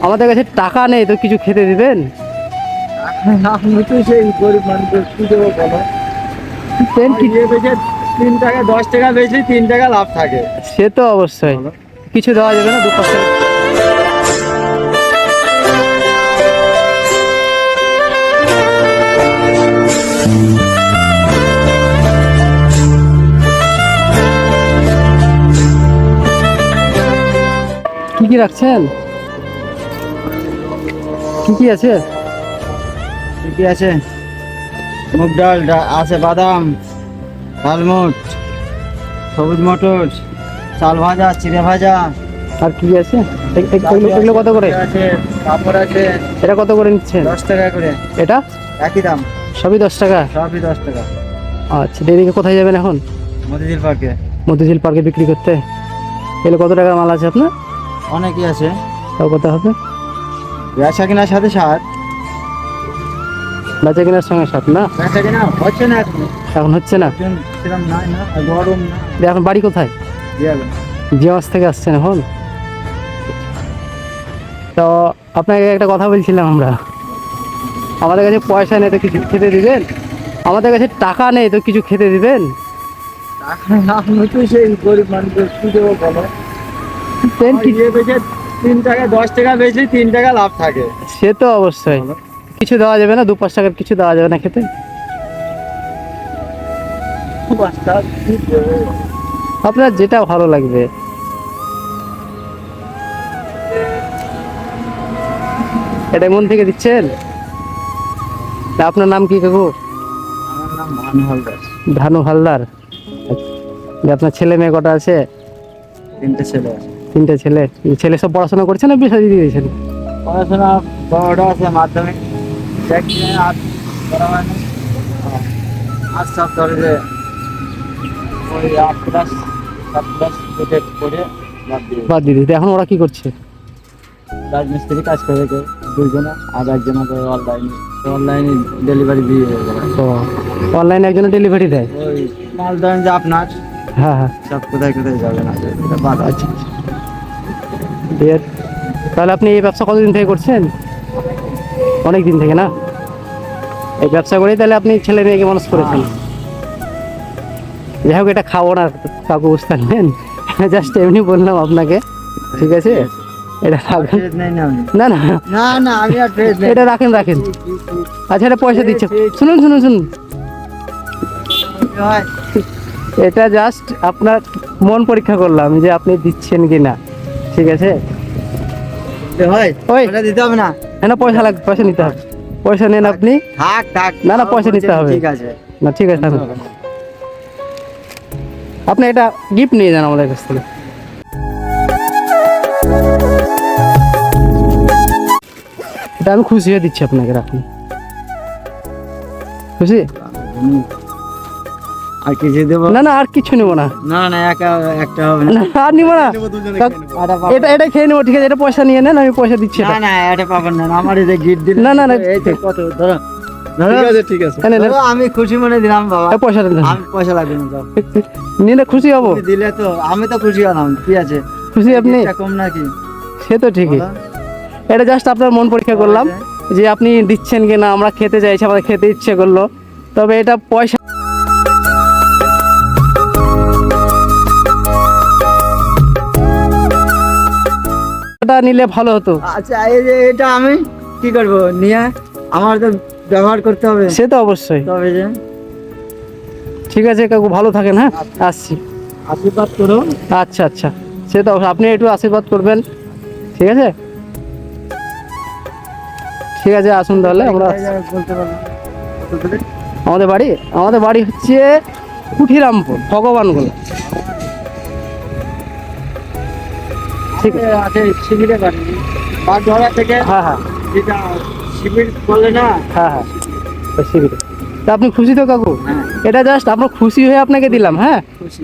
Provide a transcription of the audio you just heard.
আমাদের কাছে টাকা নেই তো কিছু খেতে দিবেন? আমি তো সেই গরিব মানুষের কি দেবো বলো? দেন কি তিন টাকা দশ টাকা বেশি তিন টাকা লাভ থাকে। সে তো অবশ্যই। কিছু দেওয়া যাবে না দু পাঁচ টাকা কি কি রাখছেন? কি কি আছে? ঠিকই আছে। মুগ ডাল আছে বাদাম ডালমুট সবুজ মটর চাল ভাজা চিড়ে ভাজা। আর কি কি আছে এগুলো কত করে? আছে পাপড় আছে। এটা কত করে নিচ্ছেন? দশ টাকা করে। এটা? একই দাম। সবই দশ টাকা? সবই দশ টাকা। আচ্ছা এদিকে কোথায় যাবেন এখন? মতিঝিল পার্কে মতিঝিল পার্কে বিক্রি করতে। এগুলো কত টাকার মাল আছে আপনার? অনেকই আছে। তাও কত হবে? বেচা কেনার সাথে সাথ। বেচা কেনার সঙ্গে সাথ না? বেচা কেনা হচ্ছে না এখন। এখন হচ্ছে না? সেরকম নাই না গরম না। এখন বাড়ি কোথায়? যাবে জিয়ামাস থেকে আসছেন এখন? তো আপনাকে একটা কথা বলছিলাম আমরা। আমাদের কাছে পয়সা নেই তো কিছু খেতে দিবেন? আমাদের কাছে টাকা নেই তো কিছু খেতে দিবেন? আমি তো সেই গরিব মানুষের কি দেবো বলো? তিন টাকা দশ টাকা বেশি তিন টাকা লাভ থাকে। সে তো অবশ্যই। কিছু দেওয়া যাবে না দু পাঁচ টাকার কিছু দেওয়া যাবে না খেতে? আপনার যেটা ভালো লাগবে। এটা মন থেকে দিচ্ছেন? তা আপনার নাম কি কাকু? আমার নাম ভানু হালদার। হালদার। আপনার ছেলে মেয়ে কটা আছে? তিনটে ছেলে আছে। তিনটে ছেলে। ছেলে সব পড়াশোনা করছে না বিয়ে দিয়ে দিয়েছেন পড়াশোনা বড়টা আছে মাধ্যমিক। আর করা সব ধরে যে ওই আট ক্লাস সাত ক্লাস পড়ে বাদ দিয়ে এখন ওরা কি করছে? রাজমিস্ত্রি কাজ করে কেউ দুইজনে আর একজনে করে অনলাইনে অনলাইনে ডেলিভারি দিয়ে তো অনলাইনে একজনের ডেলিভারি দেয়? ওই মাল ধরেন যে আপনার হ্যাঁ হ্যাঁ। সব কোথায় কোথায় যাবে না বাদ আছে। দিয়ে তাহলে আপনি এই ব্যবসা কতদিন থেকে করছেন? অনেক দিন থেকে না? এই ব্যবসা করেই তাহলে আপনি ছেলে মেয়েকে মানুষ করেছেন। যাই হোক এটা খাব না কাকু বুঝতে পারলেন? জাস্ট এমনি বললাম আপনাকে। ঠিক আছে? এটা রাখেন। না না না। না এটা রাখেন রাখেন। আচ্ছা এটা পয়সা দিচ্ছে। শুনুন শুনুন শুনুন। এটা জাস্ট আপনার মন পরীক্ষা করলাম যে আপনি দিচ্ছেন কি না ঠিক আছে? ওই। দিতে হবে না। না পয়সা লাগবে পয়সা নিতে হবে। পয়সা নেন আপনি। থাক থাক। না, না, পয়সা নিতে হবে। ঠিক আছে। না ঠিক আছে আপনি এটা গিফট নিয়ে যান আমাদের কাছ থেকে। এটা আমি খুশি হয়ে দিচ্ছি আপনাকে রাখুন। খুশি? আর কিছু দেবো? না না আর কিছু নেব না। না না একা একটা হবে না। আর নিবো না। এটা এটা খেয়ে নেব ঠিক আছে এটা পয়সা নিয়ে নেন আমি পয়সা দিচ্ছি না না এটা পাবেন না আমার এই যে গিট দিল না, না, না, এই তো কত ধরো আমি খুশি মনে দিলাম বাবা। পয়সাটা আমি পয়সা লাগবে না যাও। নিলে খুশি হব। দিলে তো আমি তো খুশি হলাম কি আছে? খুশি আপনি? কম নাকি? সে তো ঠিকই। এটা জাস্ট আপনার মন পরীক্ষা করলাম যে আপনি দিচ্ছেন কিনা আমরা খেতে চাইছি আমাদের খেতে ইচ্ছে করল তবে এটা পয়সা নিলে ভালো হতো। আচ্ছা এই যে এটা আমি কি করব? নিয়ে আমার তো ব্যবহার করতে হবে। সে তো অবশ্যই। তবে যে ঠিক আছে কাকু ভালো থাকেন হ্যাঁ? আসছি। আশীর্বাদ করো। আচ্ছা আচ্ছা। সে তো। আপনি একটু আশীর্বাদ করবেন। ঠিক আছে? ঠিক আছে আসুন তাহলে আমরা? আমাদের বাড়ি আমাদের বাড়ি হচ্ছে কুঠিরামপুর ভগবানগুলো ঠিক আছে। শিবিরে বাড়ি বাগধরা থেকে হ্যাঁ হ্যাঁ। যেটা শিবির বলে না? হ্যাঁ হ্যাঁ। শিবিরে। তা আপনি খুশি তো কাকু? হ্যাঁ। এটা জাস্ট আপনার খুশি হয়ে আপনাকে দিলাম হ্যাঁ? খুশি।